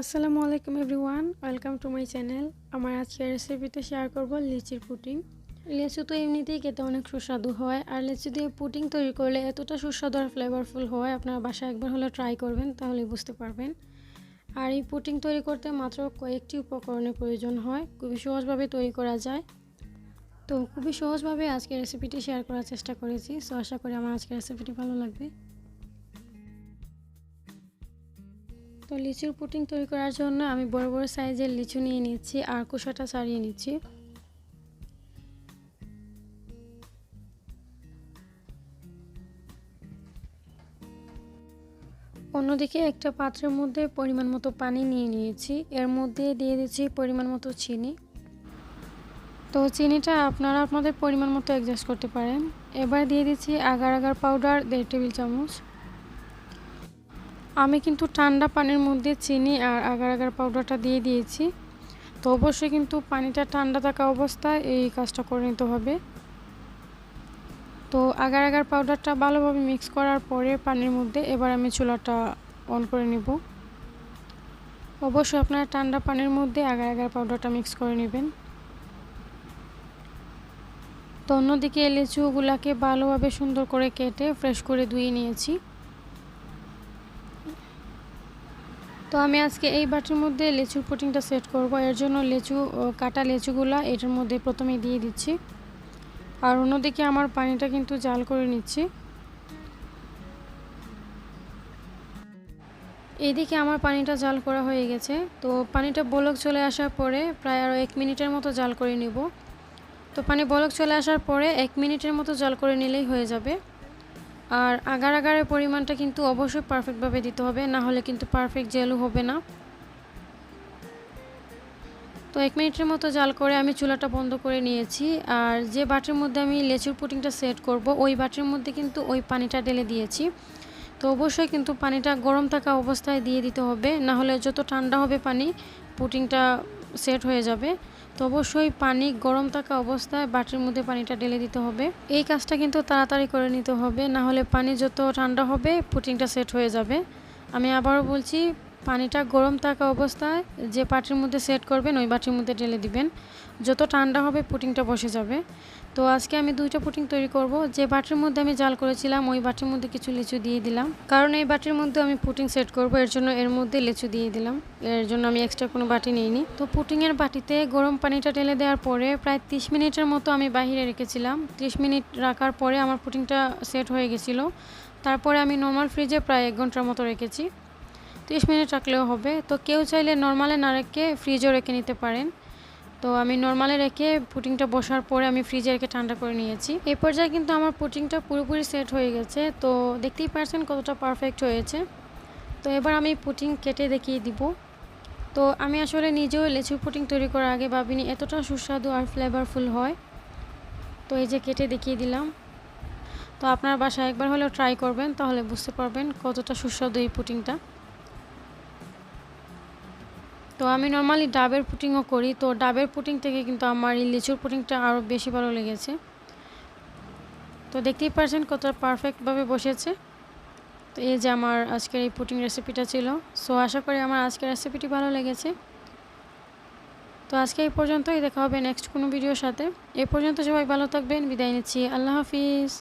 আসসালামু আলাইকুম everyone, welcome to my channel. আমার আজকের রেসিপিতে শেয়ার করব লিচির পুটিং লিচু তো এমনিতেই খেতে অনেক সুস্বাদু হয়, আর লিচু দিয়ে পুটিং তৈরি করলে এতটা সুস্বাদু আর ফ্লেভারফুল হয়, আপনার বাসায় একবার হলে ট্রাই করবেন, তাহলে বুঝতে পারবেন। আর এই পুটিং তৈরি করতে মাত্র কয়েকটি উপকরণের প্রয়োজন হয়, খুবই সহজভাবে তৈরি করা যায়। তো খুবই সহজভাবে আজকের রেসিপিটি শেয়ার করার চেষ্টা করেছি সো আশা করি আমার আজকের রেসিপিটি ভালো লাগবে। তো লিচুর পুটিং তৈরি করার জন্য আমি বড় বড় সাইজের লিচু নিয়ে নিচ্ছি আর কুসাটা ছাড়িয়ে নিচ্ছি। অন্যদিকে একটা পাত্রের মধ্যে পরিমাণ মতো পানি নিয়ে নিয়েছি। এর মধ্যে দিয়ে দিচ্ছি পরিমাণ মতো চিনি। তো চিনিটা আপনারা আপনাদের পরিমাণ মতো অ্যাডজাস্ট করতে পারেন। এবার দিয়ে দিচ্ছি আগার আগার পাউডার দেড় টেবিল চামচ। আমি কিন্তু ঠান্ডা পানির মধ্যে চিনি আর আগার আগার পাউডারটা দিয়ে দিয়েছি। তো অবশ্যই কিন্তু পানিটা ঠান্ডা থাকা অবস্থায় এই কাজটা করে নিতে হবে। তো আগার আগার পাউডারটা ভালোভাবে মিক্স করার পরে পানির মধ্যে এবার আমি চুলাটা অন করে নিব। অবশ্যই আপনারা ঠান্ডা পানির মধ্যে আগার আগার পাউডারটা মিক্স করে নেবেন। তো অন্যদিকে লিচুগুলাকে ভালোভাবে সুন্দর করে কেটে ফ্রেশ করে ধুয়ে নিয়েছি। তো আমি আজকে এই বাটির মধ্যে লেচুর পুটিংটা সেট করব। এর জন্য লেচু কাটা লেচুগুলা এটার মধ্যে প্রথমে দিয়ে দিচ্ছি। আর অন্যদিকে আমার পানিটা কিন্তু জাল করে নিচ্ছি। এইদিকে আমার পানিটা জাল করা হয়ে গেছে। তো পানিটা বলক চলে আসার পরে প্রায় আরও এক মিনিটের মতো জাল করে নিব। তো পানি বলক চলে আসার পরে এক মিনিটের মতো জাল করে নিলেই হয়ে যাবে। আর আগার আগারের পরিমাণটা কিন্তু অবশ্যই পারফেক্টভাবে দিতে হবে, না হলে কিন্তু পারফেক্ট জেলও হবে না। তো এক মিনিটের মতো জাল করে আমি চুলাটা বন্ধ করে নিয়েছি, আর যে বাটির মধ্যে আমি লেচুর পুটিংটা সেট করব, ওই বাটির মধ্যে কিন্তু ওই পানিটা ঢেলে দিয়েছি। তো অবশ্যই কিন্তু পানিটা গরম থাকা অবস্থায় দিয়ে দিতে হবে, না হলে যত ঠান্ডা হবে পানি, পুটিংটা সেট হয়ে যাবে। অবশ্যই পানি গরম থাকা অবস্থায় বাটির মধ্যে পানিটা ঢেলে দিতে হবে। এই কাজটা কিন্তু তাড়াতাড়ি করে নিতে হবে না হলে পানি যত ঠান্ডা হবে পুটিংটা সেট হয়ে যাবে। আমি আবারও বলছি পানিটা গরম থাকা অবস্থায় যে বাটির মধ্যে সেট করবেন, ওই বাটির মধ্যে ঢেলে দিবেন। যত ঠান্ডা হবে, পুটিংটা বসে যাবে। তো আজকে আমি দুইটা পুটিং তৈরি করব। যে বাটির মধ্যে আমি জাল করেছিলাম, ওই বাটির মধ্যে কিছু লিচু দিয়ে দিলাম। কারণ এই বাটির মধ্যে আমি পুটিং সেট করব, এর জন্য এর মধ্যে লিচু দিয়ে দিলাম। এর জন্য আমি এক্সট্রা কোনো বাটি নিইনি। তো পুটিংয়ের বাটিতে গরম পানিটা ঢেলে দেওয়ার পরে প্রায় তিরিশ মিনিটের মতো আমি বাহিরে রেখেছিলাম। তিরিশ মিনিট রাখার পরে আমার পুটিংটা সেট হয়ে গেছিল। তারপরে আমি নর্মাল ফ্রিজে প্রায় এক ঘণ্টার মতো রেখেছি। তিরিশ মিনিট রাখলেও হবে। তো কেউ চাইলে নর্মালে না রেখে ফ্রিজেও রেখে নিতে পারেন। তো আমি নর্মালে রেখে পুটিংটা বসার পরে আমি ফ্রিজে রেখে ঠান্ডা করে নিয়েছি। এই পর্যায়ে কিন্তু আমার পুটিংটা পুরোপুরি সেট হয়ে গেছে। তো দেখতেই পারছেন কতটা পারফেক্ট হয়েছে। তো এবার আমি পুটিং কেটে দেখিয়ে দিব। তো আমি আসলে নিজেও লেচু পুটিং তৈরি করার আগে ভাবিনি এতটা সুস্বাদু আর ফ্লেভারফুল হয়। তো এই যে কেটে দেখিয়ে দিলাম। তো আপনার বাসায় একবার হলেও ট্রাই করবেন, তাহলে বুঝতে পারবেন কতটা সুস্বাদু এই পুটিংটা আমি নর্মালি ডাবের পুটিংও করি। তো ডাবের পুটিং থেকে কিন্তু আমার এই লিচুর পুটিংটা আরও বেশি ভালো লেগেছে। তো দেখতেই পারছেন কতটা পারফেক্টভাবে বসেছে। তো এই যে আমার আজকের এই পুটিং রেসিপিটা ছিল। সো আশা করি আমার আজকের রেসিপিটি ভালো লেগেছে। তো আজকে এই পর্যন্তই। দেখা হবে নেক্সট কোনো ভিডিওর সাথে। এ পর্যন্ত সবাই ভালো থাকবেন। বিদায় নিচ্ছি। আল্লাহ হাফিজ।